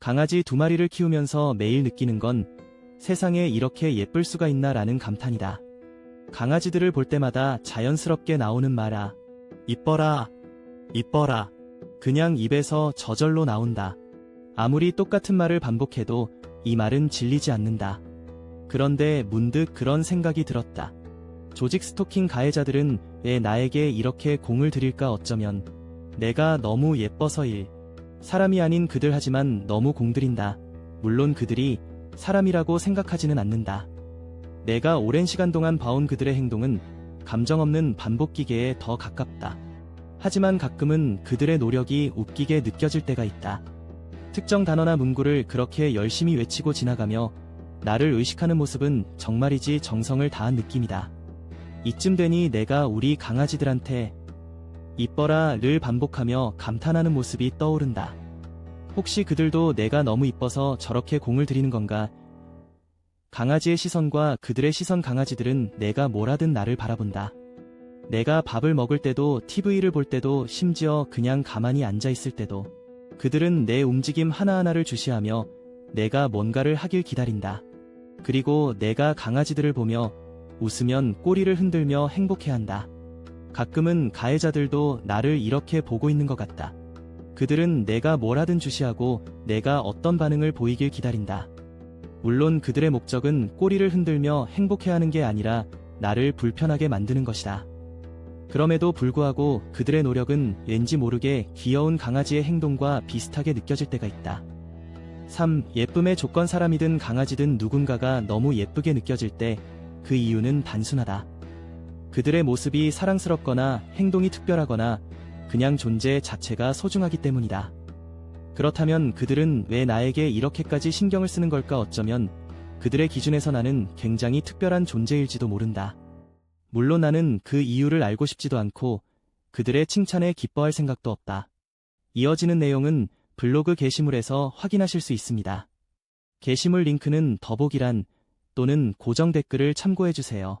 강아지 두 마리를 키우면서 매일 느끼는 건 세상에 이렇게 예쁠 수가 있나 라는 감탄이다. 강아지들을 볼 때마다 자연스럽게 나오는 말아. 이뻐라. 이뻐라. 그냥 입에서 저절로 나온다. 아무리 똑같은 말을 반복해도 이 말은 질리지 않는다. 그런데 문득 그런 생각이 들었다. 조직 스토킹 가해자들은 왜 나에게 이렇게 공을 들일까 어쩌면 내가 너무 예뻐서일. 사람이 아닌 그들 하지만 너무 공들인다. 물론 그들이 사람이라고 생각하지는 않는다. 내가 오랜 시간 동안 봐온 그들의 행동은 감정 없는 반복 기계에 더 가깝다. 하지만 가끔은 그들의 노력이 웃기게 느껴질 때가 있다. 특정 단어나 문구를 그렇게 열심히 외치고 지나가며 나를 의식하는 모습은 정말이지 정성을 다한 느낌이다. 이쯤 되니 내가 우리 강아지들한테 이뻐라 를 반복하며 감탄하는 모습이 떠오른다. 혹시 그들도 내가 너무 이뻐서 저렇게 공을 들이는 건가? 강아지의 시선과 그들의 시선 강아지들은 내가 뭘 하든 나를 바라본다. 내가 밥을 먹을 때도 TV를 볼 때도 심지어 그냥 가만히 앉아 있을 때도 그들은 내 움직임 하나하나를 주시하며 내가 뭔가를 하길 기다린다. 그리고 내가 강아지들을 보며 웃으면 꼬리를 흔들며 행복해한다. 가끔은 가해자들도 나를 이렇게 보고 있는 것 같다. 그들은 내가 뭘 하든 주시하고 내가 어떤 반응을 보이길 기다린다. 물론 그들의 목적은 꼬리를 흔들며 행복해하는 게 아니라 나를 불편하게 만드는 것이다. 그럼에도 불구하고 그들의 노력은 왠지 모르게 귀여운 강아지의 행동과 비슷하게 느껴질 때가 있다. 3. 예쁨의 조건 사람이든 강아지든 누군가가 너무 예쁘게 느껴질 때 그 이유는 단순하다. 그들의 모습이 사랑스럽거나 행동이 특별하거나 그냥 존재 자체가 소중하기 때문이다. 그렇다면 그들은 왜 나에게 이렇게까지 신경을 쓰는 걸까 어쩌면 그들의 기준에서 나는 굉장히 특별한 존재일지도 모른다. 물론 나는 그 이유를 알고 싶지도 않고 그들의 칭찬에 기뻐할 생각도 없다. 이어지는 내용은 블로그 게시물에서 확인하실 수 있습니다. 게시물 링크는 더보기란 또는 고정 댓글을 참고해주세요.